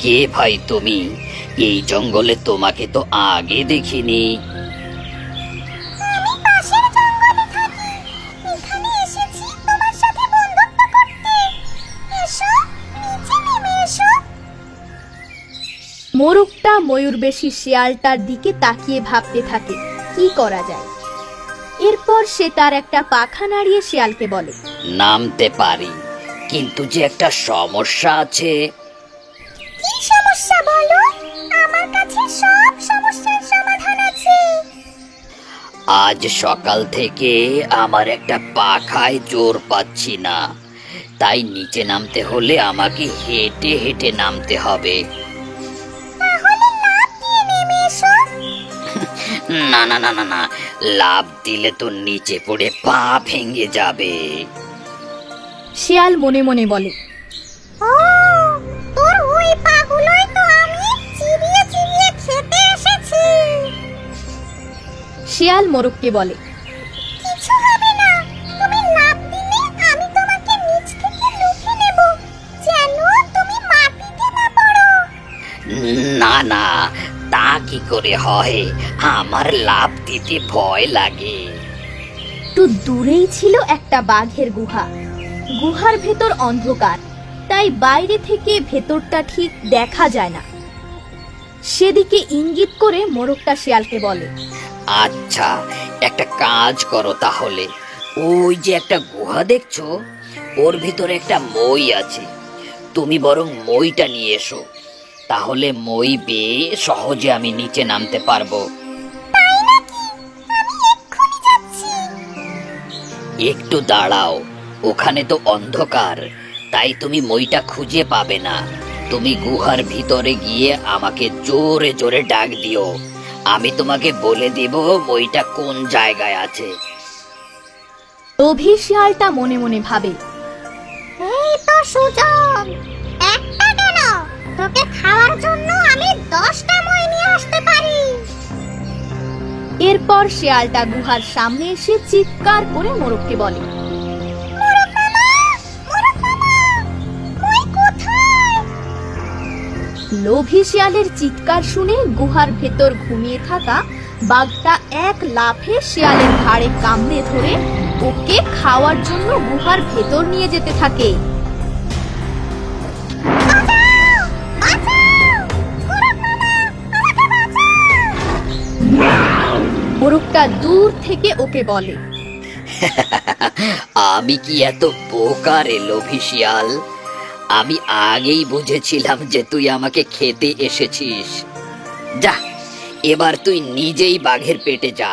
কে ভাই তুমি? এই জঙ্গলে তোমাকে তো আগে দেখিনি। আমি পাশের জঙ্গলে থাকি। এখানে এসেছি তোমার সাথে বন্ধুত্ব করতে। এসো নিচে নেমে এসো। মোরগটা ময়ূরবেশী শিয়ালটার দিকে তাকিয়ে ভাবতে থাকে কি করা যায়? এরপর সে তার একটা পাখা নাড়িয়ে শিয়ালকে বলে নামতে পারি কিন্তু যে একটা সমস্যা আছে কি সমস্যা বলো? আমার কাছে সব সমস্যার সমাধান আছে। আজ সকাল থেকে আমার একটা পাখায় জোর পাচ্ছি না। তাই নিচে নামতে হলে আমাকে হেঁটে হেঁটে নামতে হবে। তাহলে লাফ দিয়ে নেমে এসো। না না না না না। লাভ দিলে তো নিচে পড়ে পা ভেঙে যাবে। শিয়াল মনে মনে বলে ও শিয়াল মোরগকে বলে কিছু হবে না। তুমি লাফ দিলে আমি তোমাকে নিচ থেকে লুফে নেব। যেন তুমি মাটিতে না পড়ো। না না তা কি করে হয়? আমার লাভ দিতে ভয় লাগে। একটু দূরেই ছিল একটা বাঘের গুহা। গুহার ভেতর অন্ধকার তাই বাইরে থেকে ভেতরটা ঠিক দেখা যায় না। সেদিকে ইঙ্গিত করে মোরগটা শিয়ালকে বলে আচ্ছা একটা কাজ করো তাহলে। ওই যে একটা গুহা দেখছ ওর ভিতরে একটা মই আছে। তুমি বরং মইটা নিয়ে এসো। তাহলে মই বেয়ে সহজে আমি নিচে নামতে পারব। একটু দাঁড়াও ওখানে তো অন্ধকার তাই তুমি মইটা খুঁজে পাবে না। তুমি গুহার ভিতরে গিয়ে আমাকে জোরে জোরে ডাক দিও। আমি তোমাকে বলে দেব বইটা কোন জায়গায় আছে। লোভী শিয়ালটা মনে মনে ভাবে এই তো সুযোগ একটা কেন? তোকে খাওয়ার জন্য আমি দশটা মই নিয়ে আসতে পারি। এরপর শিয়ালটা গুহার সামনে এসে চিৎকার করে মোরগকে বলে লোভী শিয়ালের চিৎকার শুনে গুহার ভেতর ঘুমিয়ে থাকা বাঘটা এক লাফে শিয়ালের ঘাড়ে কামড়ে ধরে ওকে খাওয়ার জন্য গুহার ভেতর নিয়ে যেতে থাকে। মোরগটা দূর থেকে ওকে বলে, আমি কি এত বোকা রে লোভী শিয়াল? আমি আগেই বুঝেছিলাম যে তুই আমাকে খেতে এসেছিস। যা, এবার তুই নিজেই বাঘের পেটে যা।